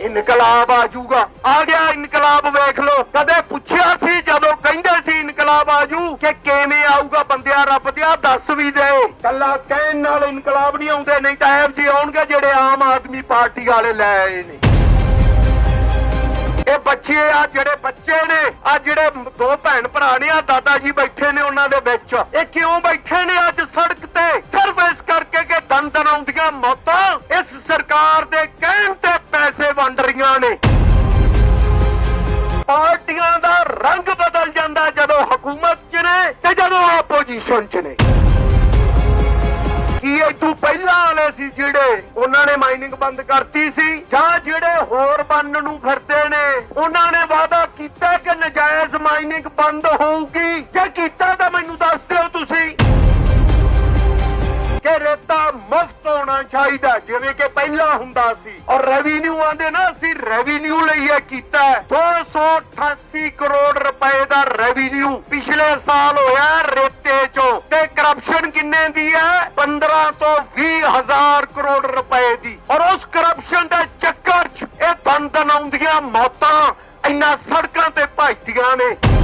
ਇਨਕਲਾਬ ਆ ਜਾਊਗਾ। ਆ ਗਿਆ ਇਨਕਲਾਬ, ਵੇਖ ਲਓ। ਕਦੇ ਪੁੱਛਿਆ ਸੀ, ਜਦੋਂ ਕਹਿੰਦੇ ਸੀ ਇਨਕਲਾਬ ਆ ਜੂ ਕਿ ਕਿਵੇਂ ਆਊਗਾ ਬੰਦਿਆ ਰੱਬ ਦਿਆ, ਦੱਸ ਵੀ ਦੇ। ਕੱਲਾ ਕਹਿਣ ਨਾਲ ਇਨਕਲਾਬ ਨਹੀਂ ਆਉਂਦੇ, ਨਹੀਂ ਤਾਂ ਐਫ ਜੀ ਆਉਣਗੇ ਜਿਹੜੇ ਆਮ ਆਦਮੀ ਪਾਰਟੀ ਵਾਲੇ ਲੈ ਆਏ ਨੇ। ਇਹ ਬੱਚੇ ਆ, ਜਿਹੜੇ ਬੱਚੇ ਨੇ, ਆ ਜਿਹੜੇ ਦੋ ਭੈਣ ਭਰਾ ਨੇ, ਆ ਦਾਦਾ ਜੀ ਬੈਠੇ ਨੇ ਉਹਨਾਂ ਦੇ ਵਿੱਚ। ਇਹ ਕਿਉਂ ਬੈਠੇ ਨੇ ਅੱਜ ਸੜਕ ਤੇ? ਸਿਰਫ ਇਸ ਕਰਕੇ ਕਿ ਦਨ ਦਨ ਆਉਂਦੀਆਂ ਮੌਤਾਂ ਇਸ ਸਰਕਾਰ ਦੇ ਕਹਿਣ ਤੇ ਪੈਸੇ ਵੰਡ ਰਹੀਆਂ ਨੇ। ਪਾਰਟੀਆਂ ਦਾ ਰੰਗ ਬਦਲ ਜਾਂਦਾ ਜਦੋਂ ਹਕੂਮਤ 'ਚ ਨੇ ਤੇ ਜਦੋਂ ਆਪੋਜੀਸ਼ਨ 'ਚ ਨੇ। ਕੀ ਇਹ ਤੋਂ ਪਹਿਲਾਂ ਵਾਲੇ ਸੀ ਜਿਹੜੇ? ਉਹਨਾਂ ਨੇ ਮਾਈਨਿੰਗ ਬੰਦ ਕਰਤੀ ਸੀ। ਜਾਂ ਜਿਹੜੇ ਹੋਰ ਬੰਨ ਨੂੰ ਫਿਰਦੇ ਨੇ? ਉਹਨਾਂ ਨੇ ਵਾਅਦਾ ਕੀਤਾ ਕਿ ਨਜਾਇਜ਼ ਮਾਈਨਿੰਗ ਬੰਦ ਹੋਊਗੀ। ਜੇ ਕੀਤਾ ਤਾਂ ਮੈਨੂੰ ਦੱਸ ਦਿਓ ਤੁਸੀਂ। ਕਿ ਰੇਤਾ ਮੁਫਤ ਹੋਣਾ ਚਾਹੀਦਾ, ਜਿਵੇਂ ਕਿ ਪਹਿਲਾਂ ਹੁੰਦਾ ਸੀ। ਔਰ ਰੈਵਨਿਊ ਆਂਦੇ ਨਾ, ਅਸੀਂ ਰੈਵਨਿਊ ਲਈ ਇਹ ਕੀਤਾ ਹੈ। 288 ਕਰੋੜ ਰੁਪਏ ਦਾ ਰੈਵਨਿਊ ਪਿਛਲੇ ਸਾਲ ਹੋਇਆ ਰੇਤੇ ਚੋਂ। ਤੇ ਕਰਪਸ਼ਨ ਕਿੰਨੇ ਦੀ ਹੈ? 15 ਤੋਂ 20 ਹਜ਼ਾਰ ਕਰੋੜ ਰੁਪਏ ਦੀ। ਔਰ ਉਸ ਕਰਪਸ਼ਨ ਦੇ ਚੱਕਰ 'ਚ ਇਹ ਬੰਦਨ ਆਉਂਦੀਆਂ, ਮੌਤਾਂ ਇੰਨਾ ਸੜਕਾਂ ਤੇ ਭਜਦੀਆਂ ਨੇ।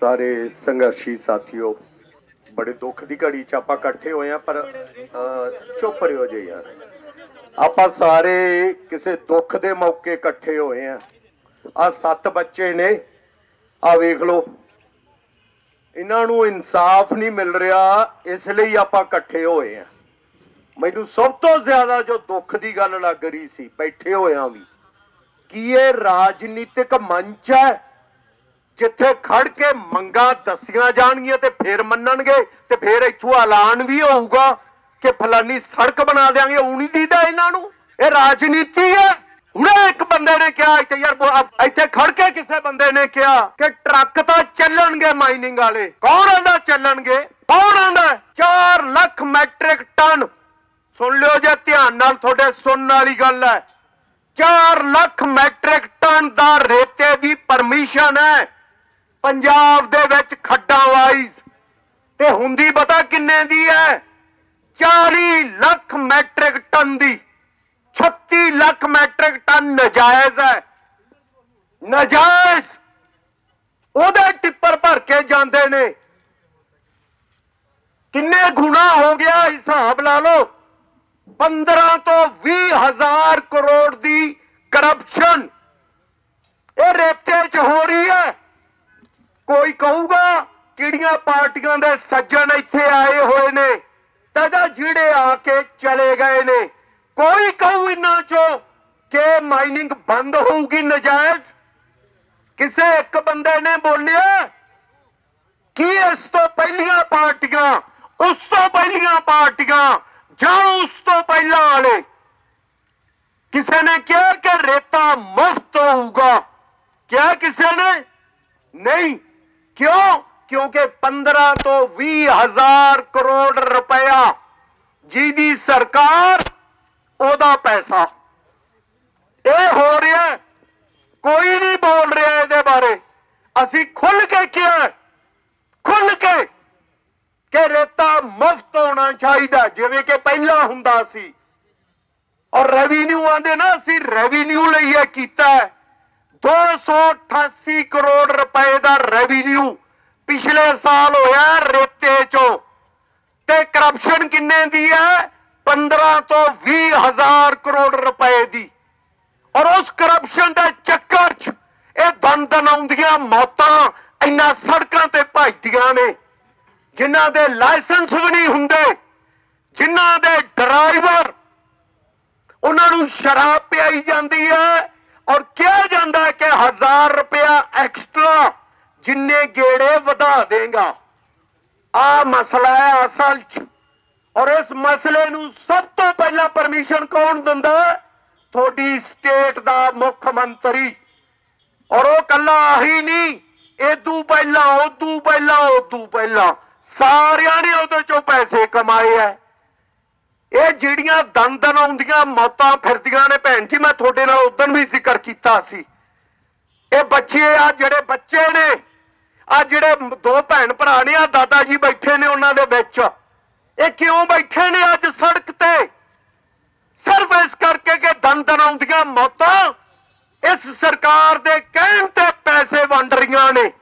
ਸਾਰੇ ਸੰਘਰਸ਼ੀ ਸਾਥੀਓ ਬੜੇ ਦੁੱਖ ਦੀ ਘੜੀ ਚ ਆਪਾਂ ਇਕੱਠੇ ਹੋਏ ਆ ਪਰ ਅਹ, ਚੁੱਪ ਰਿਓ ਜੇ ਯਾਰ। ਆਪਾਂ ਸਾਰੇ ਕਿਸੇ ਦੁੱਖ ਦੇ ਮੌਕੇ ਇਕੱਠੇ ਹੋਏ ਆ ਆ ਸੱਤ ਬੱਚੇ ਨੇ ਆ ਵੇਖ ਲਓ। ਇਹਨਾਂ ਨੂੰ ਇਨਸਾਫ ਨਹੀਂ ਮਿਲ ਰਿਹਾ ਇਸ ਲਈ ਆਪਾਂ ਇਕੱਠੇ ਹੋਏ ਆ ਮੈਨੂੰ ਸਭ ਤੋਂ ਜ਼ਿਆਦਾ ਜੋ ਦੁੱਖ ਦੀ ਗੱਲ ਲੱਗ ਰਹੀ ਸੀ ਬੈਠੇ ਹੋਇਆਂ ਵੀ ਕੀ ਇਹ ਰਾਜਨੀਤਿਕ ਮੰਚ ਹੈ? ਜਿੱਥੇ ਖੜ ਕੇ ਮੰਗਾਂ ਦੱਸੀਆਂ ਜਾਣਗੀਆਂ ਤੇ ਫੇਰ ਮੰਨਣਗੇ ਤੇ ਫੇਰ ਇੱਥੋਂ ਐਲਾਨ ਵੀ ਹੋਊਗਾ ਕਿ ਫਲਾਨੀ ਸੜਕ ਬਣਾ ਦੇਾਂਗੇ ਉਣੀ ਦੀਦਾ ਇਹਨਾਂ ਨੂੰ। ਇਹ ਰਾਜਨੀਤੀ ਹੈ। ਹੁਣੇ ਇੱਕ ਬੰਦੇ ਨੇ ਕਿਹਾ, ਇੱਥੇ ਯਾਰ ਇੱਥੇ ਖੜ ਕੇ ਕਿਸੇ ਬੰਦੇ ਨੇ ਕਿਹਾ ਕਿ ਟਰੱਕ ਤਾਂ ਚੱਲਣਗੇ ਮਾਈਨਿੰਗ ਵਾਲੇ। ਕੌਣ ਆਂਦਾ ਚੱਲਣਗੇ? ਕੌਣ ਆਂਦਾ? 4 ਲੱਖ ਮੈਟ੍ਰਿਕ ਟਨ। ਸੁਣ ਲਿਓ ਜੇ ਧਿਆਨ ਨਾਲ ਤੁਹਾਡੇ ਸੁਣਨ ਵਾਲੀ ਗੱਲ ਹੈ। 4 ਲੱਖ ਮੈਟ੍ਰਿਕ ਟਨ ਦਾ ਰੇਤੇ ਦੀ ਪਰਮਿਸ਼ਨ ਹੈ। ਪੰਜਾਬ ਦੇ ਵਿੱਚ ਖੱਡਾਂ ਵਾਈਜ਼। ਤੇ ਹੁੰਦੀ ਪਤਾ ਕਿੰਨੇ ਦੀ ਹੈ 40 ਲੱਖ ਮੈਟ੍ਰਿਕ ਟਨ ਦੀ। 36 ਲੱਖ ਮੈਟ੍ਰਿਕ ਟਨ ਨਜਾਇਜ਼ ਹੈ ਨਜਾਇਜ਼! ਉਹਦੇ ਟਿੱਪਰ ਭਰ ਕੇ ਜਾਂਦੇ ਨੇ। ਕਿੰਨੇ ਗੁਣਾ ਹੋ ਗਿਆ ਹਿਸਾਬ ਲਾ ਲਓ। 15 ਤੋਂ 20 ਹਜ਼ਾਰ ਕਰੋੜ ਦੀ ਕਰਪਸ਼ਨ। ਇਹ ਰੇਤੇ 'ਚ ਹੋ ਰਹੀ ਹੈ ਕੋਈ ਕਹੂਗਾ ਕਿਹੜੀਆਂ ਪਾਰਟੀਆਂ ਦੇ ਸੱਜਣ ਇੱਥੇ ਆਏ ਹੋਏ ਨੇ? ਤਾਂ ਜਿਹੜੇ ਆ ਕੇ ਚਲੇ ਗਏ ਨੇ। ਕੋਈ ਕਹੂ ਇਹਨਾਂ ਚੋਂ ਕਿ ਮਾਈਨਿੰਗ ਬੰਦ ਹੋਊਗੀ ਨਜਾਇਜ਼? ਕਿਸੇ ਇੱਕ ਬੰਦੇ ਨੇ ਬੋਲਿਆ ਕੀ ਇਸ ਤੋਂ ਪਹਿਲੀਆਂ ਪਾਰਟੀਆਂ, ਉਸ ਤੋਂ ਪਹਿਲੀਆਂ ਪਾਰਟੀਆਂ ਜਾਂ ਉਸ ਤੋਂ ਪਹਿਲਾਂ ਵਾਲੇ? ਕਿਸੇ ਨੇ ਕਿਹਾ ਕਿ ਰੇਤਾ ਮੁਫਤ ਹੋਊਗਾ? ਕਿਹਾ ਕਿਸੇ ਨੇ? ਨਹੀਂ। ਕਿਉਂ ਕਿਉਂਕਿ 15 ਤੋਂ 20 ਹਜ਼ਾਰ ਕਰੋੜ ਰੁਪਇਆ ਜਿਹਦੀ ਸਰਕਾਰ ਉਹਦਾ ਪੈਸਾ ਇਹ ਹੋ ਰਿਹਾ ਕੋਈ ਨਹੀਂ ਬੋਲ ਰਿਹਾ ਇਹਦੇ ਬਾਰੇ ਅਸੀਂ ਖੁੱਲ ਕੇ ਕਿਹਾ ਖੁੱਲ ਕੇ ਕਿ ਰੇਤਾ ਮੁਫਤ ਹੋਣਾ ਚਾਹੀਦਾ ਜਿਵੇਂ ਕਿ ਪਹਿਲਾਂ ਹੁੰਦਾ ਸੀ ਔਰ ਰੈਵਨਿਊ ਆਂਦੇ ਨਾ ਅਸੀਂ ਰੈਵਨਿਊ ਲਈ ਇਹ ਕੀਤਾ ਹੈ 288 ਕਰੋੜ ਰੁਪਏ ਦਾ ਰੈਵਨਿਊ ਪਿਛਲੇ ਸਾਲ ਹੋਇਆ ਰੇਤੇ ਚੋਂ। ਤੇ ਕਰਪਸ਼ਨ ਕਿੰਨੇ ਦੀ ਹੈ? 15 ਤੋਂ 20 ਹਜ਼ਾਰ ਕਰੋੜ ਰੁਪਏ ਦੀ। ਔਰ ਉਸ ਕਰਪਸ਼ਨ ਦੇ ਚੱਕਰ 'ਚ ਇਹ ਦਨ ਆਉਂਦੀਆਂ ਮੌਤਾਂ ਇੰਨਾ ਸੜਕਾਂ ਤੇ ਭਜਦੀਆਂ ਨੇ, ਜਿਨ੍ਹਾਂ ਦੇ ਲਾਇਸੈਂਸ ਵੀ ਨਹੀਂ ਹੁੰਦੇ, ਜਿਨ੍ਹਾਂ ਦੇ ਡਰਾਈਵਰ, ਉਹਨਾਂ ਨੂੰ ਸ਼ਰਾਬ ਪਿਆਈ ਜਾਂਦੀ ਹੈ ਔਰ ਕਿਹਾ ਜਾਂਦਾ ਹੈ ਕਿ 1000 ਰੁਪਇਆ ਐਕਸਟਰਾ ਜਿੰਨੇ ਗੇੜੇ ਵਧਾ ਦੇਗਾ। ਆ ਮਸਲਾ ਹੈ ਅਸਲ 'ਚ। ਔਰ ਇਸ ਮਸਲੇ ਨੂੰ ਸਭ ਤੋਂ ਪਹਿਲਾਂ ਪਰਮਿਸ਼ਨ ਕੌਣ ਦਿੰਦਾ ਤੁਹਾਡੀ ਸਟੇਟ ਦਾ ਮੁੱਖ ਮੰਤਰੀ। ਔਰ ਉਹ ਕੱਲਾ ਆਹੀ ਨਹੀਂ ਇਦੋਂ ਪਹਿਲਾਂ ਉਦੋਂ ਪਹਿਲਾਂ ਉਦੋਂ ਪਹਿਲਾਂ। ਸਾਰਿਆਂ ਨੇ ਉਹਦੇ ਚੋਂ ਪੈਸੇ ਕਮਾਏ ਐ ਇਹ ਜਿਹੜੀਆਂ ਦਨ ਆਉਂਦੀਆਂ, ਮੌਤਾਂ ਫਿਰਦੀਆਂ ਨੇ ਭੈਣ ਜੀ, ਮੈਂ ਤੁਹਾਡੇ ਨਾਲ ਉਦੋਂ ਵੀ ਜ਼ਿਕਰ ਕੀਤਾ ਸੀ। ਇਹ ਬੱਚੇ ਆ, ਜਿਹੜੇ ਬੱਚੇ ਨੇ, ਆ ਜਿਹੜੇ ਦੋ ਭੈਣ ਭਰਾ ਨੇ, ਆ ਦਾਦਾ ਜੀ ਬੈਠੇ ਨੇ ਉਹਨਾਂ ਦੇ ਵਿੱਚ। ਇਹ ਕਿਉਂ ਬੈਠੇ ਨੇ ਅੱਜ ਸੜਕ ਤੇ? ਸਿਰਫ ਇਸ ਕਰਕੇ ਕਿ ਦੰਦਨ ਆਉਂਦੀਆਂ, ਮੌਤਾਂ ਇਸ ਸਰਕਾਰ ਦੇ ਕਹਿਣ ਤੇ ਪੈਸੇ ਵੰਡ ਰਹੀਆਂ ਨੇ।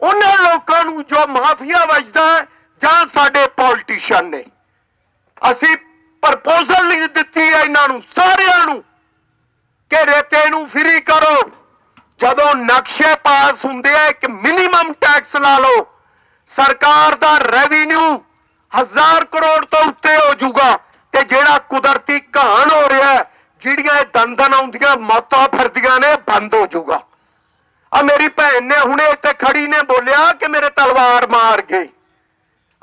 ਉਹਨਾਂ ਲੋਕਾਂ ਨੂੰ ਜੋ ਮਾਫੀਆ ਵੱਜਦਾ ਜਾਂ ਸਾਡੇ ਪੋਲਿਟਿਸ਼ੀਅਨ ਨੇ। ਅਸੀਂ ਪ੍ਰਪੋਜ਼ਲ ਲਿਖ ਦਿੱਤੀ ਹੈ ਇਹਨਾਂ ਨੂੰ, ਸਾਰਿਆਂ ਨੂੰ। ਕਿ ਰੇਤੇ ਨੂੰ ਫ੍ਰੀ ਕਰੋ। ਜਦੋਂ ਨਕਸ਼ੇ ਪਾਸ ਹੁੰਦੇ ਆ, ਇੱਕ ਮਿਨੀਮਮ ਟੈਕਸ ਲਾ ਲਓ। ਸਰਕਾਰ ਦਾ ਰੈਵਨਿਊ ਹਜ਼ਾਰ ਕਰੋੜ ਤੋਂ ਉੱਤੇ ਹੋ ਜਾਊਗਾ। ਤੇ ਜਿਹੜਾ ਕੁਦਰਤੀ ਘਾਣ ਹੋ ਰਿਹਾ ਜਿਹੜੀਆਂ ਇਹ ਦੰਦਨ ਆਉਂਦੀਆਂ ਮੌਤਾਂ ਫਿਰਦੀਆਂ ਨੇ ਬੰਦ ਹੋ ਜਾਊਗਾ। ਆ ਮੇਰੀ ਭੈਣ ਨੇ ਹੁਣੇ ਇੱਥੇ ਖੜੀ ਨੇ ਬੋਲਿਆ ਕਿ ਮੇਰੇ ਤਲਵਾਰ ਮਾਰ ਗਏ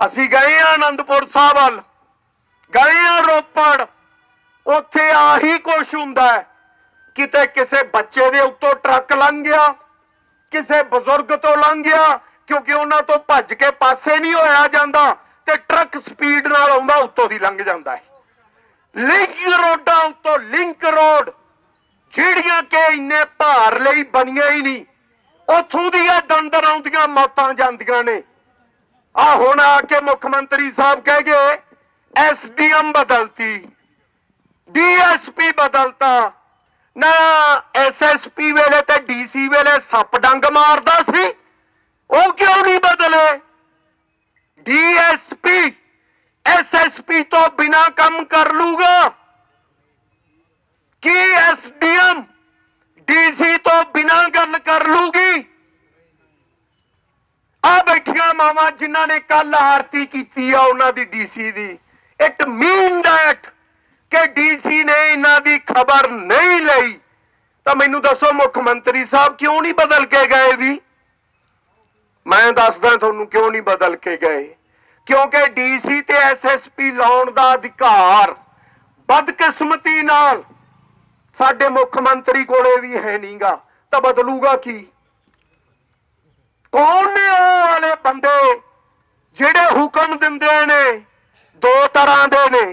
ਅਸੀਂ ਗਏ ਆ ਆਨੰਦਪੁਰ ਸਾਹਿਬ ਵੱਲ। ਗਏ ਆ ਰੋਪੜ, ਉੱਥੇ ਆਹੀ ਕੁਛ ਹੁੰਦਾ ਕਿਤੇ ਕਿਸੇ ਬੱਚੇ ਦੇ ਉੱਤੋਂ ਟਰੱਕ ਲੰਘ ਗਿਆ, ਕਿਸੇ ਬਜ਼ੁਰਗ ਤੋਂ ਲੰਘ ਗਿਆ, ਕਿਉਂਕਿ ਉਹਨਾਂ ਤੋਂ ਭੱਜ ਕੇ ਪਾਸੇ ਨਹੀਂ ਹੋਇਆ ਜਾਂਦਾ ਤੇ ਟਰੱਕ ਸਪੀਡ ਨਾਲ ਆਉਂਦਾ, ਉੱਤੋਂ ਦੀ ਲੰਘ ਜਾਂਦਾ ਹੈ। ਲਿੰਕ ਰੋਡਾਂ ਉੱਤੋਂ, ਲਿੰਕ ਰੋਡ, ਜਿਹੜੀਆਂ ਕਿ ਇੰਨੇ ਭਾਰ ਲਈ ਬਣੀਆਂ ਹੀ ਨਹੀਂ, ਉਥੋਂ ਦੀਆਂ ਦੰਦਰ ਆਉਂਦੀਆਂ, ਮੌਤਾਂ ਜਾਂਦੀਆਂ ਨੇ। ਆ ਹੁਣ ਆ ਕੇ ਮੁੱਖ ਮੰਤਰੀ ਸਾਹਿਬ ਕਹਿ ਗਏ ਐਸਡੀਐਮ ਬਦਲਤੀ ਡੀਐਸਪੀ ਬਦਲਤਾ। ਨਾ ਐਸਐਸਪੀ ਵੇਲੇ ਤੇ ਡੀਸੀ ਵੇਲੇ ਸੱਪ ਡੰਗ ਮਾਰਦਾ ਸੀ, ਉਹ ਕਿਉਂ ਨਹੀਂ ਬਦਲੇ? ਡੀਐਸਪੀ ਐਸਐਸਪੀ ਤੋਂ ਬਿਨਾ ਕੰਮ ਕਰ ਲੂਗਾ। ਕੀ ਐਸਡੀਐਮ ਡੀਸੀ ਤੋਂ ਬਿਨਾ ਗੱਲ ਕਰ ਲੂਗੀ? ਆ ਬੈਠੀਆਂ ਮਾਵਾਂ ਜਿਨ੍ਹਾਂ ਨੇ ਕੱਲ ਆਰਤੀ ਕੀਤੀ ਆ, ਉਹਨਾਂ ਦੀ ਡੀਸੀ ਦੀ। ਇਟ ਮੀਨ ਦੈਟ ਕਿ ਡੀਸੀ ਨੇ ਇਹਨਾਂ ਦੀ ਖਬਰ ਨਹੀਂ ਲਈ। ਤਾਂ ਮੈਨੂੰ ਦੱਸੋ, ਮੁੱਖ ਮੰਤਰੀ ਸਾਹਿਬ ਕਿਉਂ ਨਹੀਂ ਬਦਲ ਕੇ ਗਏ ਵੀ? ਮੈਂ ਦੱਸਦਾ ਤੁਹਾਨੂੰ ਕਿਉਂ ਨਹੀਂ ਬਦਲ ਕੇ ਗਏ। ਕਿਉਂਕਿ ਡੀਸੀ ਤੇ ਐਸਐਸਪੀ ਲਾਉਣ ਦਾ ਅਧਿਕਾਰ ਬਦਕਿਸਮਤੀ ਨਾਲ ਸਾਡੇ ਮੁੱਖ ਮੰਤਰੀ ਕੋਲੇ ਵੀ ਹੈ ਨਹੀਂਗਾ ਤਾਂ ਬਦਲੂਗਾ ਕੀ? ਕੌਣ ਨੇ ਉਹ ਵਾਲੇ ਬੰਦੇ ਜਿਹੜੇ ਹੁਕਮ ਦਿੰਦੇ ਨੇ? ਦੋ ਤਰ੍ਹਾਂ ਦੇ ਨੇ।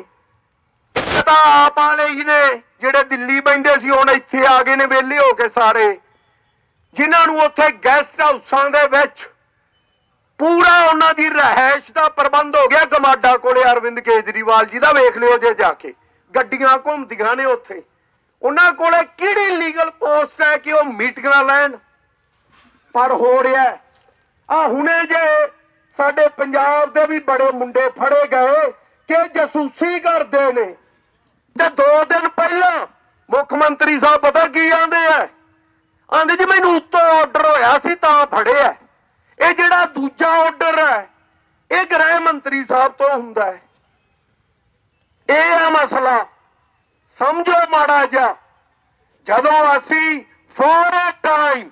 ਇੱਕ ਤਾਂ ਆਪ ਵਾਲੇ ਹੀ ਨੇ, ਜਿਹੜੇ ਦਿੱਲੀ ਬੈਂਦੇ ਸੀ, ਹੁਣ ਇੱਥੇ ਆ ਗਏ ਨੇ ਵਿਹਲੇ ਹੋ ਕੇ ਸਾਰੇ। ਜਿਨ੍ਹਾਂ ਨੂੰ ਉੱਥੇ ਗੈਸਟ ਹਾਊਸਾਂ ਦੇ ਵਿੱਚ ਪੂਰਾ ਉਹਨਾਂ ਦੀ ਰਹਿائش ਦਾ ਪ੍ਰਬੰਧ ਹੋ ਗਿਆ ਗਮਾਡਾ ਕੋਲੇ ਅਰਵਿੰਦ ਕੇਜਰੀਵਾਲ ਜੀ ਦਾ। ਵੇਖ ਲਿਓ ਜੇ ਜਾ ਕੇ। ਗੱਡੀਆਂ ਘੁੰਮਦੀਆਂ ਨੇ ਉੱਥੇ। ਉਹਨਾਂ ਕੋਲੇ ਕਿਹੜੀ ਲੀਗਲ ਪੋਸਟ ਹੈ ਕਿ ਉਹ ਮੀਟਿੰਗਾਂ ਲੈਣ? ਪਰ ਹੋ ਰਿਹਾ ਆ ਹੁਣੇ ਜੇ ਸਾਡੇ ਪੰਜਾਬ ਦੇ ਵੀ ਬੜੇ ਮੁੰਡੇ ਫੜੇ ਗਏ। ਕਿ ਜਸੂਸੀ ਕਰਦੇ ਨੇ। ਤੇ ਦੋ ਦਿਨ ਪਹਿਲਾਂ ਮੁੱਖ ਮੰਤਰੀ ਸਾਹਿਬ ਪਤਾ ਕੀ ਆਂਦੇ ਆ? ਆਂਦੇ ਜੀ ਮੈਨੂੰ ਉੱਤੋਂ ਆਰਡਰ ਹੋਇਆ ਸੀ, ਤਾਂ ਫੜਿਆ। ਇਹ ਜਿਹੜਾ ਦੂਜਾ ਆਰਡਰ ਹੈ ਇਹ ਗ੍ਰਹਿ ਮੰਤਰੀ ਸਾਹਿਬ ਤੋਂ ਹੁੰਦਾ ਹੈ। ਇਹ ਆ ਮਸਲਾ। ਸਮਝੋ ਮਾੜਾ ਜਿਹਾ। ਜਦੋਂ ਅਸੀਂ ਫੋਰੇ ਟਾਈਮ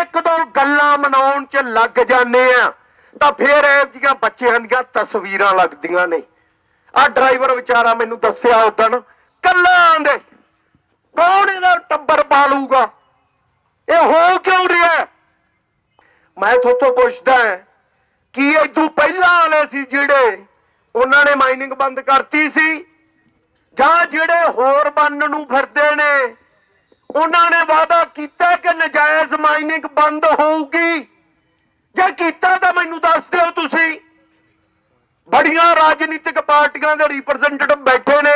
ਇੱਕ ਦੋ ਗੱਲਾਂ ਮਨਾਉਣ ਚ ਲੱਗ ਜਾਂਦੇ ਆ, ਤਾਂ ਫਿਰ ਇਹ ਜੀਆਂ ਬੱਚਿਆਂ ਦੀਆਂ ਤਸਵੀਰਾਂ ਲੱਗਦੀਆਂ ਨੇ। ਆ ਡਰਾਈਵਰ ਵਿਚਾਰਾ ਮੈਨੂੰ ਦੱਸਿਆ ਉਦਣ ਕੱਲਾ ਆਂਦੇ ਕੌਣ ਇਹਦਾ ਟੱਬਰ ਪਾਲੂਗਾ। ਇਹ ਹੋ ਕਿਉਂ ਰਿਹਾ ਮੈਂ ਥੋਤੋਂ ਪੁੱਛਦਾ ਕਿ ਕੀ ਇਦੋਂ ਪਹਿਲਾਂ ਵਾਲੇ ਸੀ ਜਿਹੜੇ ਉਹਨਾਂ ਨੇ ਮਾਈਨਿੰਗ ਬੰਦ ਕਰਤੀ ਸੀ? ਜਾਂ ਜਿਹੜੇ ਹੋਰ ਬੰਨ ਨੂੰ ਫਿਰਦੇ ਨੇ, ਉਹਨਾਂ ਨੇ ਵਾਅਦਾ ਕੀਤਾ ਕਿ ਨਜਾਇਜ਼ ਮਾਈਨਿੰਗ ਬੰਦ ਹੋਊਗੀ? ਜੇ ਕੀਤਾ ਤਾਂ ਮੈਨੂੰ ਦੱਸ ਦਿਓ ਤੁਸੀਂ। ਬੜੀਆਂ ਰਾਜਨੀਤਿਕ ਪਾਰਟੀਆਂ ਦੇ ਰਿਪਰੈਜ਼ੈਂਟੇਟਿਵ ਬੈਠੇ ਨੇ।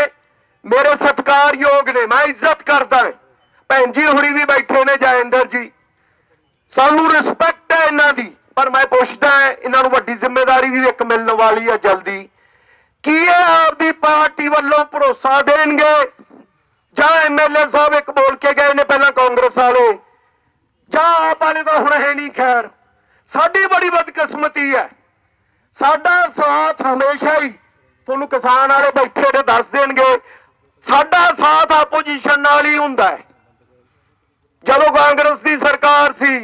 ਮੇਰੇ ਸਤਿਕਾਰਯੋਗ ਨੇ, ਮੈਂ ਇੱਜ਼ਤ ਕਰਦਾ ਭੈਣ ਜੀ ਹੁਰੀ ਵੀ ਬੈਠੇ ਨੇ ਜੈਂਦਰ ਜੀ। ਸਾਨੂੰ ਰਿਸਪੈਕਟ ਹੈ ਇਹਨਾਂ ਦੀ ਪਰ ਮੈਂ ਪੁੱਛਦਾ ਹਾਂ, ਇਹਨਾਂ ਨੂੰ ਵੱਡੀ ਜ਼ਿੰਮੇਵਾਰੀ ਵੀ ਇੱਕ ਮਿਲਣ ਵਾਲੀ ਹੈ ਜਲਦੀ ਕੀ ਇਹ ਆਪਦੀ ਪਾਰਟੀ ਵੱਲੋਂ ਭਰੋਸਾ ਦੇਣਗੇ ਜਾਂ ਐਮਐਲਏ ਸਾਹਿਬ ਇੱਕ ਬੋਲ ਕੇ ਗਏ ਨੇ ਪਹਿਲਾਂ ਕਾਂਗਰਸ ਵਾਲੇ ਜਾਂ ਆਪ ਵਾਲੇ ਤਾਂ ਹੁਣ ਹੈ ਨਹੀਂ ਖੈਰ ਸਾਡੀ ਬੜੀ ਬਦਕਿਸਮਤੀ ਹੈ ਸਾਡਾ ਸਾਥ ਹਮੇਸ਼ਾ ਹੀ ਤੁਹਾਨੂੰ ਕਿਸਾਨ ਵਾਲੇ ਬੈਠੇ ਤੇ ਦੱਸ ਦੇਣਗੇ। ਸਾਡਾ ਸਾਥ ਆਪੋਜੀਸ਼ਨ ਨਾਲ ਹੀ ਹੁੰਦਾ ਹੈ ਜਦੋਂ ਕਾਂਗਰਸ ਦੀ ਸਰਕਾਰ ਸੀ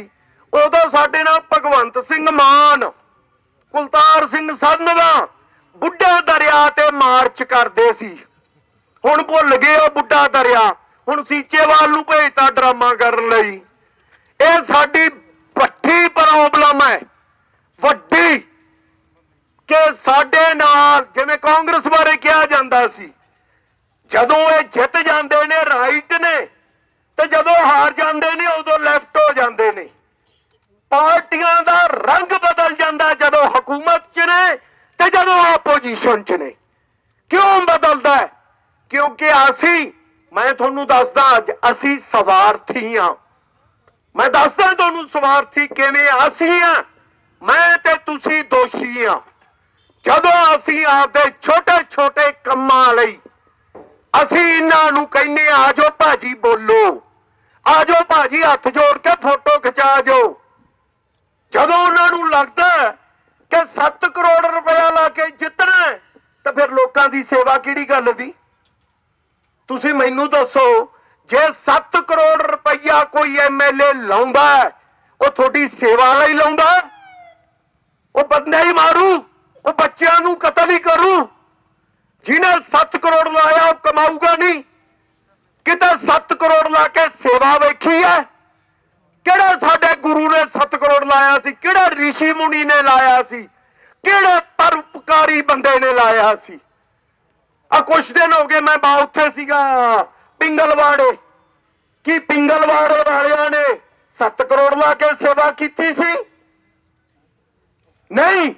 ਉਦੋਂ ਸਾਡੇ ਨਾਲ ਭਗਵੰਤ ਸਿੰਘ ਮਾਨ ਕੁਲਤਾਰ ਸਿੰਘ ਸੰਧਵਾ ਬੁੱਢਾ ਦਰਿਆ ਤੇ ਮਾਰਚ ਕਰਦੇ ਸੀ ਹੁਣ ਭੁੱਲ ਗਏ ਉਹ ਬੁੱਢਾ ਦਰਿਆ ਹੁਣ ਸੀਚੇਵਾਲ ਨੂੰ ਭੇਜਤਾ ਡਰਾਮਾ ਕਰਨ ਲਈ ਇਹ ਸਾਡੀ ਵੱਡੀ ਪ੍ਰੋਬਲਮ ਹੈ ਵੱਡੀ ਕਿ ਸਾਡੇ ਨਾਲ ਜਿਵੇਂ ਕਾਂਗਰਸ ਬਾਰੇ ਕਿਹਾ ਜਾਂਦਾ ਸੀ ਜਦੋਂ ਇਹ ਜਿੱਤ ਜਾਂਦੇ ਨੇ ਰਾਈਟ ਨੇ ਤੇ ਜਦੋਂ ਹਾਰ ਜਾਂਦੇ ਨੇ ਉਦੋਂ ਲੈਫਟ ਹੋ ਜਾਂਦੇ ਨੇ ਪਾਰਟੀਆਂ ਦਾ ਰੰਗ ਬਦਲ ਜਾਂਦਾ ਜਦੋਂ ਹਕੂਮਤ 'ਚ ਨੇ ਤੇ ਜਦੋਂ ਆਪੋਜੀਸ਼ਨ 'ਚ ਨੇ ਕਿਉਂ ਬਦਲਦਾ ਹੈ ਕਿਉਂਕਿ ਅਸੀਂ ਮੈਂ ਤੁਹਾਨੂੰ ਦੱਸਦਾ ਅੱਜ ਅਸੀਂ ਸਵਾਰਥੀ ਹਾਂ ਮੈਂ ਦੱਸਦਾ ਤੁਹਾਨੂੰ ਸਵਾਰਥੀ ਕਿਵੇਂ ਅਸੀਂ ਆ, ਮੈਂ ਤੇ ਤੁਸੀਂ ਦੋਸ਼ੀ ਆ। ਜਦੋਂ ਅਸੀਂ ਆਪਦੇ ਛੋਟੇ ਛੋਟੇ ਕੰਮਾਂ ਲਈ ਅਸੀਂ ਇਹਨਾਂ ਨੂੰ ਕਹਿੰਨੇ ਆ ਜਾਓ ਭਾਜੀ, ਬੋਲੋ। ਆ ਜਾਓ ਭਾਜੀ, ਹੱਥ ਜੋੜ ਕੇ ਫੋਟੋ ਖਿਚਾ ਜਾਓ। ਜਦੋਂ ਉਹਨਾਂ ਨੂੰ ਲੱਗਦਾ ਕਿ 7 ਕਰੋੜ ਰੁਪਇਆ ਲਾ ਕੇ ਜਿੱਤਣਾ ਤਾਂ ਫਿਰ ਲੋਕਾਂ ਦੀ ਸੇਵਾ ਕਿਹੜੀ ਗੱਲ ਦੀ? ਤੁਸੀਂ ਮੈਨੂੰ ਦੱਸੋ, ਜੇ 7 ਕਰੋੜ ਰੁਪਈਆ ਕੋਈ ਐਮਐਲਏ ਲਾਉਂਦਾ ਉਹ ਤੁਹਾਡੀ ਸੇਵਾ ਲਈ ਲਾਉਂਦਾ ਉਹ ਬੰਦੇ ਹੀ ਮਾਰੂ, ਉਹ ਬੱਚਿਆਂ ਨੂੰ ਕਤਲ ਹੀ ਕਰੂ। ਜਿਹਨੇ 7 ਕਰੋੜ ਲਾਇਆ, ਉਹ ਕਮਾਊਗਾ ਨਹੀਂ। ਕਿਤੇ 7 ਕਰੋੜ ਲਾ ਕੇ ਸੇਵਾ ਵੇਖੀ ਹੈ? ਕਿਹੜਾ ਸਾਡੇ ਗੁਰੂ ਨੇ 7 ਕਰੋੜ ਲਾਇਆ ਸੀ? ਕਿਹੜਾ ઋષਿ ਮੁਨੀ ਨੇ ਲਾਇਆ ਸੀ? ਕਿਹੜੇ ਪਰਉਪਕਾਰੀ ਬੰਦੇ ਨੇ ਲਾਇਆ ਸੀ? ਆ ਕੁਛ ਦਿਨ ਹੋ ਗਏ ਮੈਂ ਬਾ ਉੱਥੇ ਸੀਗਾ। ਪਿੰਗਲਵਾੜੇ। ਕੀ ਪਿੰਗਲਵਾੜੇ ਵਾਲਿਆਂ ਨੇ 7 ਕਰੋੜ ਲਾ ਕੇ ਸੇਵਾ ਕੀਤੀ ਸੀ? ਨਹੀਂ,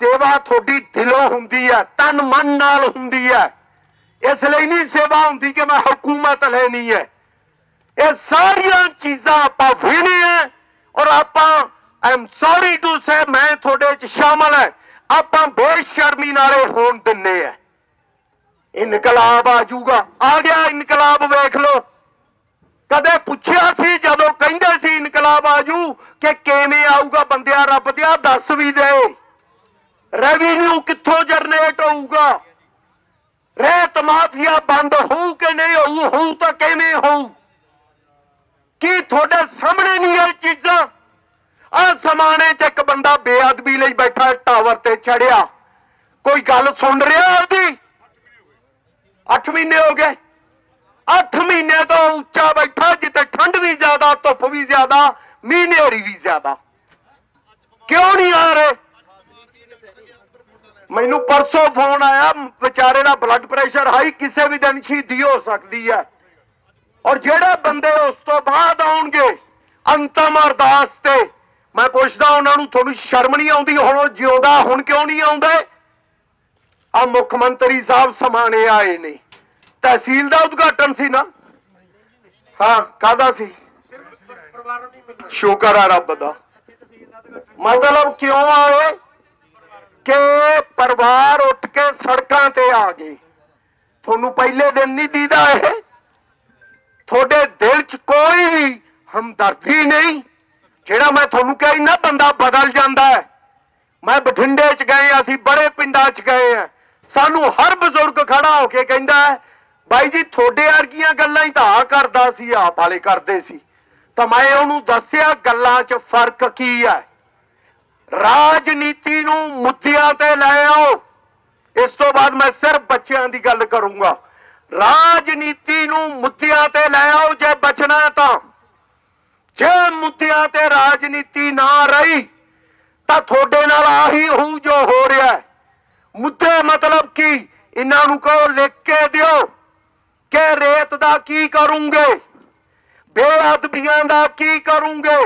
ਸੇਵਾ ਤੁਹਾਡੀ ਦਿਲੋਂ ਹੁੰਦੀ ਹੈ ਤਨ ਮਨ ਨਾਲ ਹੁੰਦੀ ਹੈ ਇਸ ਲਈ ਨਹੀਂ ਸੇਵਾ ਹੁੰਦੀ ਕਿ ਮੈਂ ਹਕੂਮਤ ਲੈਣੀ ਹੈ ਇਹ ਸਾਰੀਆਂ ਚੀਜ਼ਾਂ ਆਪਾਂ ਵੇਣੇ ਹੈ ਔਰ ਆਪਾਂ ਆਮ ਸੌਰੀ ਟੂ ਸੇ ਮੈਂ ਤੁਹਾਡੇ ਚ ਸ਼ਾਮਲ ਹੈ ਆਪਾਂ ਬੇਸ਼ਰਮੀ ਨਾਲੇ ਹੋਣ ਦਿੰਨੇ ਆ। ਇਨਕਲਾਬ ਆ ਜਾਊਗਾ। ਆ ਗਿਆ ਇਨਕਲਾਬ, ਵੇਖ ਲਓ। ਕਦੇ ਪੁੱਛਿਆ ਸੀ, ਜਦੋਂ ਕਹਿੰਦੇ ਸੀ ਇਨਕਲਾਬ ਆਜੂ ਕਿ ਕਿਵੇਂ ਆਊਗਾ ਬੰਦਿਆ ਰੱਬ ਦਿਆ, ਦੱਸ ਵੀ ਦੇ ਰੈਵਨਿਊ ਕਿੱਥੋਂ ਜਨਰੇਟ ਹੋਊਗਾ? ਰੇਤ ਮਾਫੀਆ ਬੰਦ ਹੋਊ ਕਿ ਨਹੀਂ ਹੋਊ ਹੋਊ ਤਾਂ ਕਿਵੇਂ ਹੋਊ? ਕੀ ਤੁਹਾਡੇ ਸਾਹਮਣੇ ਨਹੀਂ ਇਹ ਚੀਜ਼ਾਂ? ਆ ਸਮਾਣੇ 'ਚ ਇੱਕ ਬੰਦਾ ਬੇਅਦਬੀ ਲਈ ਬੈਠਾ, ਟਾਵਰ ਤੇ ਚੜਿਆ। ਕੋਈ ਗੱਲ ਸੁਣ ਰਿਹਾ ਉਹਦੀ? 8 ਮਹੀਨੇ ਹੋ ਗਏ। 8 ਮਹੀਨੇ ਤੋਂ ਉੱਚਾ ਬੈਠਾ, ਜਿੱਥੇ ਠੰਡ ਵੀ ਜ਼ਿਆਦਾ, ਧੁੱਪ ਵੀ ਜ਼ਿਆਦਾ, ਮੀਂਹ ਹਨੇਰੀ ਵੀ ਜ਼ਿਆਦਾ। ਕਿਉਂ ਨਹੀਂ ਆ ਰਹੇ? ਮੈਨੂੰ ਪਰਸੋਂ ਫੋਨ ਆਇਆ, ਵਿਚਾਰੇ ਦਾ ਬਲੱਡ ਪ੍ਰੈਸ਼ਰ ਹਾਈ ਕਿਸੇ ਵੀ ਦਿਨ ਸ਼ਹੀਦੀ ਹੋ ਸਕਦੀ ਹੈ। ਔਰ ਜਿਹੜੇ ਬੰਦੇ ਉਸ ਤੋਂ ਬਾਅਦ ਆਉਣਗੇ, ਅੰਤਮ ਅਰਦਾਸ ਤੇ, ਮੈਂ ਪੁੱਛਦਾ ਉਹਨਾਂ ਨੂੰ, ਤੁਹਾਨੂੰ ਸ਼ਰਮ ਨਹੀਂ ਆਉਂਦੀ? ਹੁਣ ਉਹ ਜਿਉਂਦਾ, ਹੁਣ ਕਿਉਂ ਨਹੀਂ ਆਉਂਦੇ? ਆ ਮੁੱਖ ਮੰਤਰੀ ਸਾਹਿਬ ਸਮਾਣੇ ਆਏ ਨੇ। ਤਹਿਸੀਲ ਦਾ ਉਦਘਾਟਨ ਸੀ ਨਾ? ਹਾਂ ਕਾਦਾ ਸੀ? ਸ਼ੁਕਰ ਆ ਰੱਬ ਦਾ। ਮਤਲਬ ਕਿਉਂ ਆਏ? ਕਿ ਪਰਿਵਾਰ ਉੱਠ ਕੇ ਸੜਕਾਂ ਤੇ ਆ ਗਏ। ਤੁਹਾਨੂੰ ਪਹਿਲੇ ਦਿਨ ਨਹੀਂ ਦੀਦਾ ਇਹ? ਤੁਹਾਡੇ ਦਿਲ 'ਚ ਕੋਈ ਵੀ ਹਮਦਰਦੀ ਨਹੀਂ? ਜਿਹੜਾ ਮੈਂ ਤੁਹਾਨੂੰ ਕਹੀ ਨਾ, ਬੰਦਾ ਬਦਲ ਜਾਂਦਾ ਹੈ। ਮੈਂ ਬਠਿੰਡੇ 'ਚ ਗਏ ਅਸੀਂ ਬੜੇ ਪਿੰਡਾਂ 'ਚ ਗਏ ਆ ਸਾਨੂੰ ਹਰ ਬਜ਼ੁਰਗ ਖੜਾ ਹੋ ਕੇ ਕਹਿੰਦਾ ਬਾਈ ਜੀ, ਤੁਹਾਡੇ ਵਰਗੀਆਂ ਗੱਲਾਂ ਹੀ ਤਾਂ ਆਹ ਕਰਦਾ ਸੀ, ਆਪ ਵਾਲੇ ਕਰਦੇ ਸੀ। ਤਾਂ ਮੈਂ ਉਹਨੂੰ ਦੱਸਿਆ, ਗੱਲਾਂ 'ਚ ਫ਼ਰਕ ਕੀ ਹੈ? ਰਾਜਨੀਤੀ ਨੂੰ ਮੁੱਦਿਆਂ ਤੇ ਲੈ ਆਓ। ਇਸ ਤੋਂ ਬਾਅਦ ਮੈਂ ਸਿਰਫ ਬੱਚਿਆਂ ਦੀ ਗੱਲ ਕਰੂੰਗਾ। ਰਾਜਨੀਤੀ ਨੂੰ ਮੁੱਦਿਆਂ ਤੇ ਲੈ ਆਓ, ਜੇ ਬਚਣਾ ਤਾਂ। ਜੇ ਮੁੱਦਿਆਂ ਤੇ ਰਾਜਨੀਤੀ ਨਾ ਰਹੀ, ਤਾਂ ਤੁਹਾਡੇ ਨਾਲ ਆਹੀ ਹੋਊ ਜੋ ਹੋ ਰਿਹਾ ਹੈ। ਮੁੱਦੇ ਮਤਲਬ ਕੀ? ਇਹਨਾਂ ਨੂੰ ਕਹੋ, ਲਿਖ ਕੇ ਦਿਓ। ਕਿ ਰੇਤ ਦਾ ਕੀ ਕਰੂੰਗੇ? ਬੇਅਦਬੀਆਂ ਦਾ ਕੀ ਕਰੂੰਗੇ?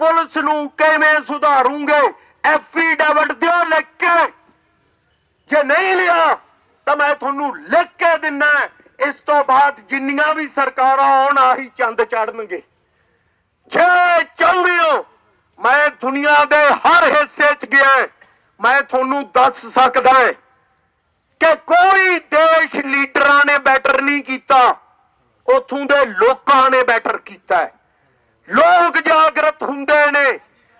ਪੁਲਿਸ ਨੂੰ ਕਿਵੇਂ ਸੁਧਾਰੂੰਗੇ? ਐਫੀਡੇਵਿਟ ਦਿਓ ਲਿਖ ਕੇ। ਜੇ ਨਹੀਂ ਲਿਆ, ਤਾਂ ਮੈਂ ਤੁਹਾਨੂੰ ਲਿਖ ਕੇ ਦਿੰਨਾ ਇਸ ਤੋਂ ਬਾਅਦ ਜਿੰਨੀਆਂ ਵੀ ਸਰਕਾਰਾਂ ਆਉਣ, ਆਹੀ ਚੰਦ ਚੜਨਗੇ ਜੇ ਚਾਹੁੰਦੇ ਹੋ ਮੈਂ ਦੁਨੀਆ ਦੇ ਹਰ ਹਿੱਸੇ 'ਚ ਗਿਆ। ਮੈਂ ਤੁਹਾਨੂੰ ਦੱਸ ਸਕਦਾ ਹਾਂ ਕਿ ਕੋਈ ਦੇਸ਼ ਲੀਡਰਾਂ ਨੇ ਬੈਟਰ ਨਹੀਂ ਕੀਤਾ, ਉਥੋਂ ਦੇ ਲੋਕਾਂ ਨੇ ਬੈਟਰ ਕੀਤਾ ਹੈ। ਲੋਕ ਜਾਗਰਤ ਹੁੰਦੇ ਨੇ,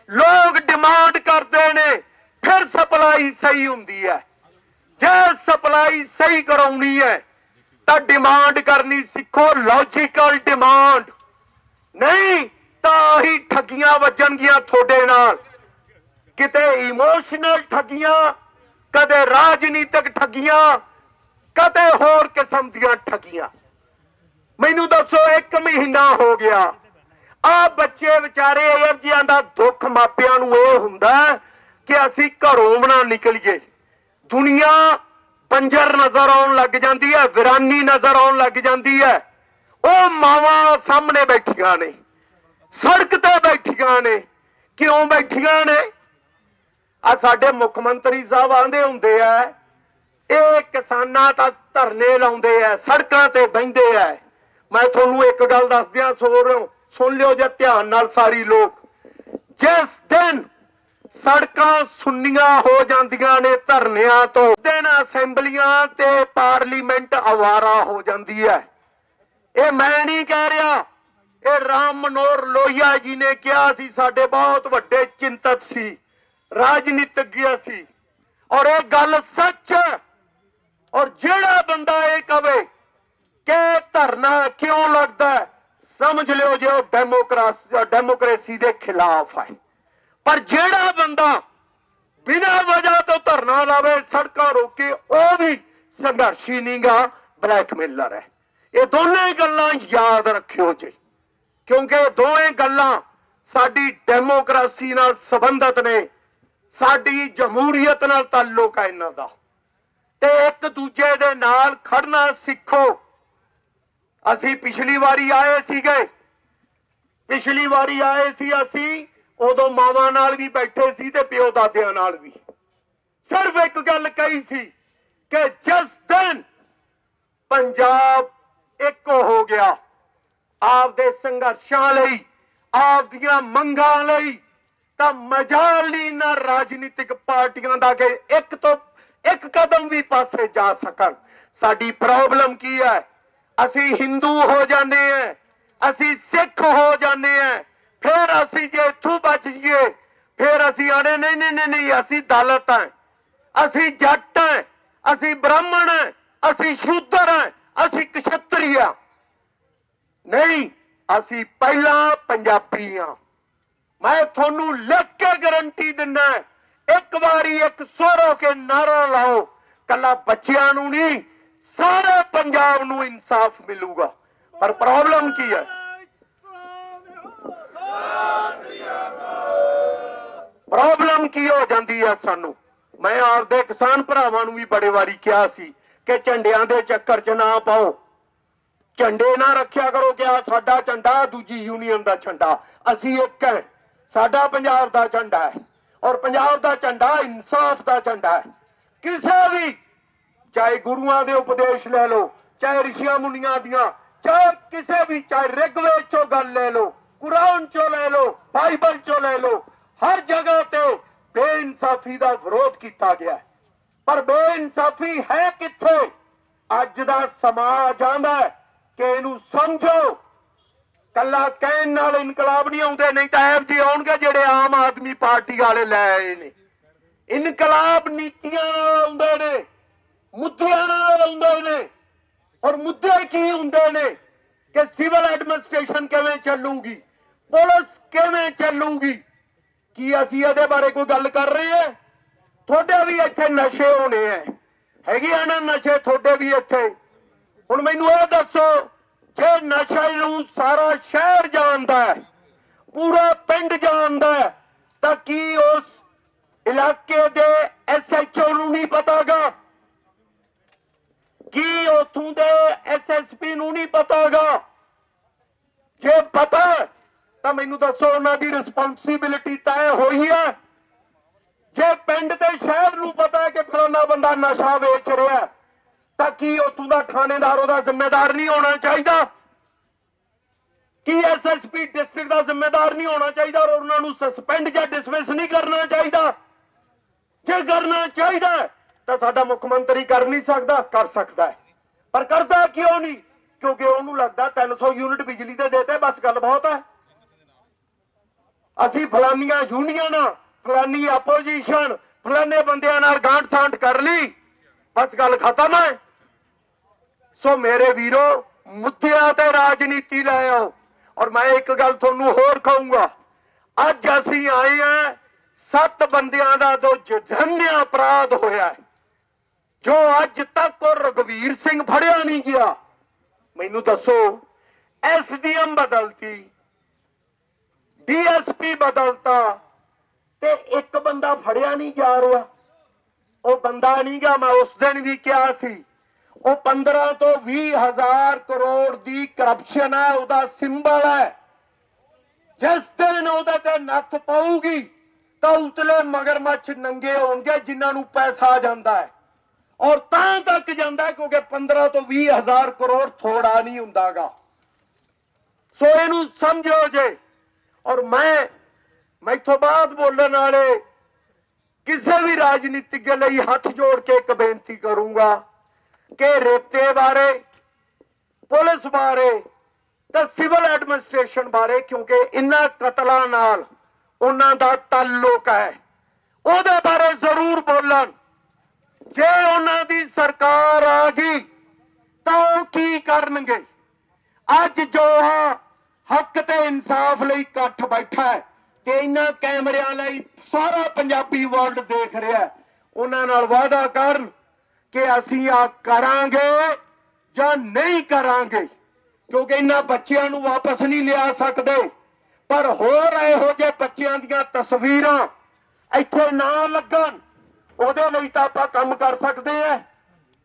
ਲੋਕ ਡਿਮਾਂਡ ਕਰਦੇ ਨੇ, ਫਿਰ ਸਪਲਾਈ ਸਹੀ ਹੁੰਦੀ ਹੈ। ਜੇ ਸਪਲਾਈ ਸਹੀ ਕਰਾਉਣੀ ਹੈ, ਤਾਂ ਡਿਮਾਂਡ ਕਰਨੀ ਸਿੱਖੋ ਲੌਜੀਕਲ ਡਿਮਾਂਡ ਨਹੀਂ, ਤਾਂ ਹੀ ਠੱਗੀਆਂ ਵੱਜਣਗੀਆਂ ਤੁਹਾਡੇ ਨਾਲ। ਕਿਤੇ ਇਮੋਸ਼ਨਲ ਠੱਗੀਆਂ, ਕਦੇ ਰਾਜਨੀਤਿਕ ਠੱਗੀਆਂ, ਕਦੇ ਹੋਰ ਕਿਸਮ ਦੀਆਂ ਠੱਗੀਆਂ। ਮੈਨੂੰ ਦੱਸੋ, ਇੱਕ ਮਹੀਨਾ ਹੋ ਗਿਆ। ਆ ਬੱਚੇ ਵਿਚਾਰੇ ਇਹ ਜਿਹਾਂ ਦਾ ਦੁੱਖ ਮਾਪਿਆਂ ਨੂੰ ਇਹ ਹੁੰਦਾ ਕਿ ਅਸੀਂ ਘਰੋਂ ਬਣਾ ਨਿਕਲੀਏ। ਦੁਨੀਆ ਬੰਜਰ ਨਜ਼ਰ ਆਉਣ ਲੱਗ ਜਾਂਦੀ ਹੈ, ਵਿਰਾਨੀ ਨਜ਼ਰ ਆਉਣ ਲੱਗ ਜਾਂਦੀ ਹੈ। ਉਹ ਮਾਵਾਂ ਸਾਹਮਣੇ ਬੈਠੀਆਂ ਨੇ, ਸੜਕ ਤੇ ਬੈਠੀਆਂ ਨੇ। ਕਿਉਂ ਬੈਠੀਆਂ ਨੇ? ਆ ਸਾਡੇ ਮੁੱਖ ਮੰਤਰੀ ਸਾਹਿਬ ਆਂਦੇ ਹੁੰਦੇ ਆ, ਇਹ ਕਿਸਾਨਾਂ ਤੱਕ ਧਰਨੇ ਲਾਉਂਦੇ ਆ, ਸੜਕਾਂ ਤੇ ਬਹਿੰਦੇ ਆ। ਮੈਂ ਤੁਹਾਨੂੰ ਇੱਕ ਗੱਲ ਦੱਸ ਦਿਆਂ ਸੋ ਰਿਓ ਸੁਣ ਲਿਓ ਜੇ ਧਿਆਨ ਨਾਲ ਸਾਰੀ ਲੋਕ। ਜਿਸ ਦਿਨ ਸੜਕਾਂ ਸੁੰਨੀਆਂ ਹੋ ਜਾਂਦੀਆਂ ਨੇ ਧਰਨਿਆਂ ਤੋਂ ਦਿਨ ਅਸੈਂਬਲੀਆਂ ਤੇ ਪਾਰਲੀਮੈਂਟ ਆਵਾਰਾ ਹੋ ਜਾਂਦੀ ਹੈ। ਇਹ ਮੈਂ ਨਹੀਂ ਕਹਿ ਰਿਹਾ, ਇਹ ਰਾਮ ਮਨੋਹਰ ਲੋਹੀਆ ਜੀ ਨੇ ਕਿਹਾ ਸੀ, ਸਾਡੇ ਬਹੁਤ ਵੱਡੇ ਚਿੰਤਕ ਸੀ। ਰਾਜਨੀਤਿਗਿਆ ਸੀ ਔਰ ਇਹ ਗੱਲ ਸੱਚ ਹੈ ਔਰ ਜਿਹੜਾ ਬੰਦਾ ਇਹ ਕਵੇ ਕਿ ਧਰਨਾ ਕਿਉਂ ਲੱਗਦਾ ਹੈ, ਸਮਝ ਲਿਓ ਜੇ ਉਹ ਡੈਮੋਕ੍ਰਾਸੀ ਡੈਮੋਕ੍ਰੇਸੀ ਦੇ ਖਿਲਾਫ ਹੈ ਪਰ ਜਿਹੜਾ ਬੰਦਾ ਬਿਨਾਂ ਵਜ੍ਹਾ ਤੋਂ ਧਰਨਾ ਲਾਵੇ ਸੜਕਾਂ ਰੋਕੇ ਉਹ ਵੀ ਸੰਘਰਸ਼ੀ ਨਹੀਂਗਾ ਬਲੈਕਮੇਲਰ ਹੈ ਇਹ ਦੋਨੇ ਗੱਲਾਂ ਯਾਦ ਰੱਖਿਓ ਜੀ ਕਿਉਂਕਿ ਇਹ ਦੋਵੇਂ ਗੱਲਾਂ ਸਾਡੀ ਡੈਮੋਕ੍ਰਾਸੀ ਨਾਲ ਸੰਬੰਧਿਤ ਨੇ ਸਾਡੀ ਜਮਹੂਰੀਅਤ ਨਾਲ ਤਾਲੁਕ ਹੈ ਇਹਨਾਂ ਦਾ। ਤੇ ਇੱਕ ਦੂਜੇ ਦੇ ਨਾਲ ਖੜਨਾ ਸਿੱਖੋ। ਅਸੀਂ ਪਿਛਲੀ ਵਾਰੀ ਆਏ ਸੀਗੇ। ਪਿਛਲੀ ਵਾਰੀ ਆਏ ਸੀ ਅਸੀਂ, ਉਦੋਂ ਮਾਵਾਂ ਨਾਲ ਵੀ ਬੈਠੇ ਸੀ ਤੇ ਪਿਓ ਦਾਦਿਆਂ ਨਾਲ ਵੀ। ਸਿਰਫ ਇੱਕ ਗੱਲ ਕਹੀ ਸੀ ਕਿ ਜਿਸ ਦਿਨ ਪੰਜਾਬ ਇੱਕ ਹੋ ਗਿਆ, ਆਪਦੇ ਸੰਘਰਸ਼ਾਂ ਲਈ, ਆਪਦੀਆਂ ਮੰਗਾਂ ਲਈ ਤਾਂ ਮਜਾਲ ਨਹੀਂ ਨਾ ਰਾਜਨੀਤਿਕ ਪਾਰਟੀਆਂ ਦਾ ਕਿ ਇੱਕ ਤੋਂ ਇੱਕ ਕਦਮ ਵੀ ਪਾਸੇ ਜਾ ਸਕਣ। ਸਾਡੀ ਪ੍ਰੋਬਲਮ ਕੀ ਹੈ? ਅਸੀਂ ਹਿੰਦੂ ਹੋ ਜਾਂਦੇ ਹਾਂ, ਅਸੀਂ ਸਿੱਖ ਹੋ ਜਾਂਦੇ ਹਾਂ, ਫਿਰ ਅਸੀਂ ਜੇ ਇੱਥੋਂ ਬਚ ਜੀਏ ਫਿਰ ਅਸੀਂ ਆਣੇ ਨਹੀਂ ਨਹੀਂ ਨਹੀਂ, ਅਸੀਂ ਦਲਤ ਹਾਂ, ਅਸੀਂ ਜੱਟ ਹਾਂ, ਅਸੀਂ ਬ੍ਰਾਹਮਣ ਹਾਂ, ਅਸੀਂ ਸ਼ੂਦਰ ਹਾਂ, ਅਸੀਂ ਕਸ਼ਤਰੀ ਹਾਂ। ਨਹੀਂ, ਅਸੀਂ ਪਹਿਲਾਂ ਪੰਜਾਬੀ ਹਾਂ। ਮੈਂ ਤੁਹਾਨੂੰ ਲਿਖ ਕੇ ਗਾਰੰਟੀ ਦਿੰਦਾ ਇੱਕ ਵਾਰੀ ਇੱਕ ਸੁਰ ਹੋ ਕੇ ਨਾਰਾ ਲਾਓ, ਕੱਲਾ ਬੱਚਿਆਂ ਨੂੰ ਨਹੀਂ, ਸਾਰੇ ਪੰਜਾਬ ਨੂੰ ਇਨਸਾਫ ਮਿਲੂਗਾ। ਪਰ ਪ੍ਰੋਬਲਮ ਕੀ ਹੈ? ਪ੍ਰੋਬਲਮ ਕੀ ਹੋ ਜਾਂਦੀ ਹੈ ਸਾਨੂੰ? ਮੈਂ ਆਪਦੇ ਕਿਸਾਨ ਭਰਾਵਾਂ ਨੂੰ ਵੀ ਬੜੇ ਵਾਰੀ ਕਿਹਾ ਸੀ ਕਿ ਝੰਡਿਆਂ ਦੇ ਚੱਕਰ 'ਚ ਨਾ ਪਾਓ। ਝੰਡੇ ਨਾ ਰੱਖਿਆ ਕਰੋ ਕਿ ਆ ਸਾਡਾ ਝੰਡਾ, ਦੂਜੀ ਯੂਨੀਅਨ ਦਾ ਝੰਡਾ। ਅਸੀਂ ਇੱਕ ਹੈ। ਸਾਡਾ ਪੰਜਾਬ ਦਾ ਝੰਡਾ ਹੈ ਔਰ ਪੰਜਾਬ ਦਾ ਝੰਡਾ ਇਨਸਾਫ ਦਾ ਝੰਡਾ ਹੈ। ਕਿਸੇ ਵੀ, ਚਾਹੇ ਗੁਰੂਆਂ ਦੇ ਉਪਦੇਸ਼ ਲੈ ਲਓ, ਚਾਹੇ ਰਿਸ਼ੀਆਂ ਮੁਨੀਆਂ ਦੀਆਂ, ਚਾਹੇ ਕਿਸੇ ਵੀ, ਚਾਹੇ ਰਿਗਵੇਦ ਚੋਂ ਗੱਲ ਲੈ ਲਓ, ਕੁਰਾਨ ਚੋਂ ਲੈ ਲਓ, ਬਾਈਬਲ ਚੋਂ ਲੈ ਲਓ, ਹਰ ਜਗ੍ਹਾ ਤੇ ਬੇਇਨਸਾਫੀ ਦਾ ਵਿਰੋਧ ਕੀਤਾ ਗਿਆ ਪਰ ਬੇਇਨਸਾਫੀ ਹੈ ਕਿੱਥੇ? ਅੱਜ ਦਾ ਸਮਾਜ ਆਂਦਾ ਕਿ ਇਹਨੂੰ ਸਮਝੋ। ਕੱਲਾ ਕਹਿਣ ਨਾਲ ਇਨਕਲਾਬ ਨਹੀਂ ਆਉਂਦੇ, ਨਹੀਂ ਤਾਂ ਐਬ ਜੀ ਆਉਣਗੇ ਜਿਹੜੇ ਆਮ ਆਦਮੀ ਪਾਰਟੀ ਵਾਲੇ ਲੈ ਆਏ ਨੇ। ਇਨਕਲਾਬ ਨੀਤੀਆਂ ਨਾਲ ਆਉਂਦੇ ਨੇ, ਮੁੱਦਿਆਂ ਨਾਲ ਆਉਂਦੇ ਨੇ। ਔਰ ਮੁੱਦੇ ਕੀ ਹੁੰਦੇ ਨੇ ਕਿ ਸਿਵਲ ਐਡਮਿਨਿਸਟ੍ਰੇਸ਼ਨ ਕਿਵੇਂ ਚੱਲੂਗੀ, ਪੁਲਿਸ ਕਿਵੇਂ ਚੱਲੂਗੀ? ਕੀ ਅਸੀਂ ਇਹਦੇ ਬਾਰੇ ਕੋਈ ਗੱਲ ਕਰ ਰਹੇ ਹਾਂ? ਤੁਹਾਡੇ ਵੀ ਇੱਥੇ ਨਸ਼ੇ ਹੋਣੇ ਆ। ਹੈਗੇ ਆ ਨਾ ਨਸ਼ੇ, ਤੁਹਾਡੇ ਵੀ ਇੱਥੇ। ਹੁਣ ਮੈਨੂੰ ਇਹ ਦੱਸੋ ਜੇ ਨਸ਼ੇ ਨੂੰ ਸਾਰਾ ਸ਼ਹਿਰ ਜਾਣਦਾ ਹੈ ਪੂਰਾ ਪਿੰਡ ਜਾਣਦਾ ਹੈ ਤਾਂ ਕੀ ਉਸ ਇਲਾਕੇ ਦੇ ਐਸਐਚਓ ਨੂੰ ਨਹੀਂ ਪਤਾਗਾ? ਕੀ ਉਥੋਂ ਦੇ ਐਸਐਸਪੀ ਨੂੰ ਨਹੀਂ ਪਤਾਗਾ? ਜੇ ਪਤਾ ਤਾਂ ਮੈਨੂੰ ਦੱਸੋ ਉਹਨਾਂ ਦੀ ਰਿਸਪੌਂਸਿਬਿਲਿਟੀ ਤੈਅ ਹੋਈ ਹੈ। ਜੇ ਪਿੰਡ ਤੇ ਸ਼ਹਿਰ ਨੂੰ ਪਤਾ ਹੈ ਕਿ ਫਲਾਣਾ ਬੰਦਾ ਨਸ਼ਾ ਵੇਚ ਰਿਹਾ ਹੈ, ਤਾਂ ਕੀ ਉਥੋਂ ਦਾ ਥਾਣੇਦਾਰ ਉਹਦਾ ਜ਼ਿੰਮੇਦਾਰ ਨਹੀਂ ਹੋਣਾ ਚਾਹੀਦਾ? ਕੀ ਐਸਐਸਪੀ ਡਿਸਟ੍ਰਿਕਟ ਦਾ ਜ਼ਿੰਮੇਦਾਰ ਨਹੀਂ ਹੋਣਾ ਚਾਹੀਦਾ ਔਰ ਉਹਨਾਂ ਨੂੰ ਸਸਪੈਂਡ ਜਾਂ ਡਿਸਮਿਸ ਨਹੀਂ ਕਰਨਾ ਚਾਹੀਦਾ? ਜੇ ਕਰਨਾ ਚਾਹੀਦਾ ਤਾਂ ਸਾਡਾ ਮੁੱਖ ਮੰਤਰੀ ਕਰ ਨਹੀਂ ਸਕਦਾ, ਕਰ ਸਕਦਾ ਹੈ। ਪਰ ਕਰਦਾ ਕਿਉਂ ਨਹੀਂ? ਕਿਉਂਕਿ ਉਹਨੂੰ ਲੱਗਦਾ 300 ਯੂਨਿਟ ਬਿਜਲੀ ਦੇ ਦੇਤੇ, ਬਸ ਗੱਲ ਬਹੁਤ ਹੈ। ਅਸੀਂ ਫਲਾਨੀਆਂ ਯੂਨੀਅਨਾਂ, ਫਲਾਨੀ ਆਪੋਜੀਸ਼ਨ ਫਲਾਨੇ ਬੰਦਿਆਂ ਨਾਲ ਗਾਂਠ ਸਾਂਠ ਕਰ ਲਈ। ਬਸ ਗੱਲ ਖਤਮ ਹੈ। ਸੋ ਮੇਰੇ ਵੀਰੋ ਮੁੱਦਿਆਂ ਤੇ ਰਾਜਨੀਤੀ ਲੈ ਆਓ। ਔਰ ਮੈਂ ਇੱਕ ਗੱਲ ਤੁਹਾਨੂੰ ਹੋਰ ਕਹੂੰਗਾ, ਅੱਜ ਅਸੀਂ ਆਏ ਹਾਂ, ਸੱਤ ਬੰਦਿਆਂ ਦਾ ਜੋ ਜঘਨਿਆ ਅਪਰਾਧ ਹੋਇਆ ਹੈ, ਜੋ ਅੱਜ ਤੱਕ ਉਹ ਰਗਵੀਰ ਸਿੰਘ ਫੜਿਆ ਨਹੀਂ ਗਿਆ। ਮੈਨੂੰ ਦੱਸੋ, ਐਸਡੀਐਮ ਬਦਲਤੀ, ਡੀਐਸਪੀ ਬਦਲਤਾ, ਤੇ ਇੱਕ ਬੰਦਾ ਫੜਿਆ ਨਹੀਂ ਜਾ ਰਿਹਾ। ਉਹ ਬੰਦਾ ਨਹੀਂ ਗਾ ਮੈਂ ਉਸ ਦਿਨ ਵੀ ਕਿਹਾ ਸੀ। ਉਹ 15 ਤੋਂ 20 ਹਜ਼ਾਰ ਕਰੋੜ ਦੀ ਕਰਪਸ਼ਨ ਹੈ, ਉਹਦਾ ਸਿੰਬਲ ਹੈ। ਜਿਸ ਦਿਨ ਉਹਦੇ ਤੇ ਨੱਥ ਪਾਊਗੀ, ਤਾਂ ਉਤਲੇ ਮਗਰਮੱਛ ਨੰਗੇ ਹੋਣਗੇ, ਜਿਨ੍ਹਾਂ ਨੂੰ ਪੈਸਾ ਜਾਂਦਾ ਹੈ। ਔਰ ਤਾਂ ਤੱਕ ਜਾਂਦਾ ਕਿਉਂਕਿ 15 ਤੋਂ 20 ਹਜ਼ਾਰ ਕਰੋੜ ਥੋੜਾ ਨਹੀਂ ਹੁੰਦਾਗਾ। ਸੋ ਇਹਨੂੰ ਸਮਝੋ ਜੇ। ਔਰ ਮੈਂ, ਮੈਥੋਂ ਬਾਅਦ ਬੋਲਣ ਵਾਲੇ ਕਿਸੇ ਵੀ ਰਾਜਨੀਤਿਕ ਲਈ ਹੱਥ ਜੋੜ ਕੇ ਇੱਕ ਬੇਨਤੀ ਕਰੂੰਗਾ ਕਿ ਰੇਤੇ ਬਾਰੇ, ਪੁਲਿਸ ਬਾਰੇ ਤੇ ਸਿਵਲ ਐਡਮਿਨਿਸਟ੍ਰੇਸ਼ਨ ਬਾਰੇ, ਕਿਉਂਕਿ ਇਨ੍ਹਾਂ ਕਤਲਾਂ ਨਾਲ ਉਹਨਾਂ ਦਾ ਤਾਲੁਕ ਹੈ, ਉਹਦੇ ਬਾਰੇ ਜ਼ਰੂਰ ਬੋਲਣ। ਜੇ ਉਹਨਾਂ ਦੀ ਸਰਕਾਰ ਆ ਗਈ, ਤਾਂ ਉਹ ਕੀ ਕਰਨਗੇ? ਅੱਜ ਜੋ ਹੱਕ ਤੇ ਇਨਸਾਫ ਲਈ ਇਕੱਠ ਬੈਠਾ ਹੈ। ਤੇ ਇਹਨਾਂ ਕੈਮਰਿਆਂ ਲਈ ਸਾਰਾ ਪੰਜਾਬੀ ਵਰਲਡ ਦੇਖ ਰਿਹਾ ਉਹਨਾਂ ਨਾਲ ਵਾਅਦਾ ਕਰਨ ਕਿ ਅਸੀਂ ਆ ਕਰਾਂਗੇ ਜਾਂ ਨਹੀਂ ਕਰਾਂਗੇ, ਕਿਉਂਕਿ ਇਹਨਾਂ ਬੱਚਿਆਂ ਨੂੰ ਵਾਪਸ ਨਹੀਂ ਲਿਆ ਸਕਦੇ। ਪਰ ਹੋਰ ਇਹੋ ਜਿਹੇ ਬੱਚਿਆਂ ਦੀਆਂ ਤਸਵੀਰਾਂ ਇੱਥੇ ਨਾ ਲੱਗਣ, ਉਹਦੇ ਲਈ ਤਾਂ ਆਪਾਂ ਕੰਮ ਕਰ ਸਕਦੇ ਆ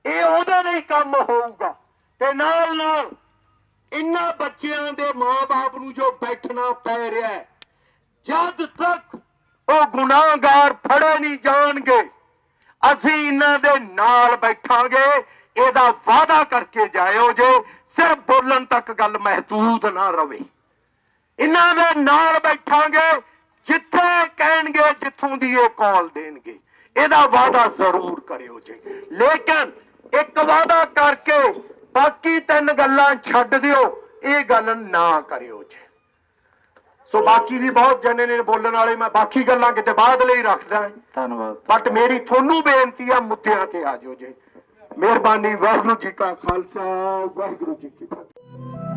ਇਹ ਉਹਦੇ ਲਈ ਕੰਮ ਹੋਊਗਾ ਤੇ ਨਾਲ ਨਾਲ ਇਹਨਾਂ ਬੱਚਿਆਂ ਦੇ ਮਾਪੇ ਨੂੰ ਜੋ ਬੈਠਣਾ ਪੈ ਰਿਹਾ ਹੈ ਜਦ ਤੱਕ ਉਹ ਗੁਨਾਹਗਾਰ ਫੜੇ ਨਹੀਂ ਜਾਣਗੇ, ਅਸੀਂ ਇਹਨਾਂ ਦੇ ਨਾਲ ਬੈਠਾਂਗੇ, ਇਹਦਾ ਵਾਅਦਾ ਕਰਕੇ ਜਾਇਓ ਜੇ ਸਿਰਫ ਬੋਲਣ ਤੱਕ ਗੱਲ ਮਹਦੂਦ ਨਾ ਰਵੇ। ਇਹਨਾਂ ਦੇ ਨਾਲ ਬੈਠਾਂਗੇ, ਜਿੱਥੇ ਕਹਿਣਗੇ, ਜਿੱਥੋਂ ਦੀ ਇਹ ਕਾਲ ਦੇਣਗੇ। ਇਹਦਾ ਵਾਅਦਾ ਜ਼ਰੂਰ ਕਰਿਓ ਜੇ। ਲੇਕਿਨ ਇੱਕ ਵਾਅਦਾ ਕਰਕੇ ਬਾਕੀ ਤਿੰਨ ਗੱਲਾਂ ਛੱਡ ਦਿਓ, ਇਹ ਗੱਲ ਨਾ ਕਰਿਓ ਜੇ। ਸੋ ਬਾਕੀ ਵੀ ਬਹੁਤ ਜਣੇ ਨੇ ਬੋਲਣ ਵਾਲੇ ਮੈਂ ਬਾਕੀ ਗੱਲਾਂ ਕਿਤੇ ਬਾਅਦ ਲਈ ਰੱਖਦਾ ਹਾਂ। ਧੰਨਵਾਦ। ਬਟ ਮੇਰੀ ਤੁਹਾਨੂੰ ਬੇਨਤੀ ਆ ਮੁੱਦਿਆਂ ਤੇ ਆ ਜਾਓ ਜੀ। ਮਿਹਰਬਾਨੀ ਵਾਹਿਗੁਰੂ ਜੀ ਕਾ ਖਾਲਸਾ ਵਾਹਿਗੁਰੂ ਜੀ ਕੀ ਫਤਿਹ।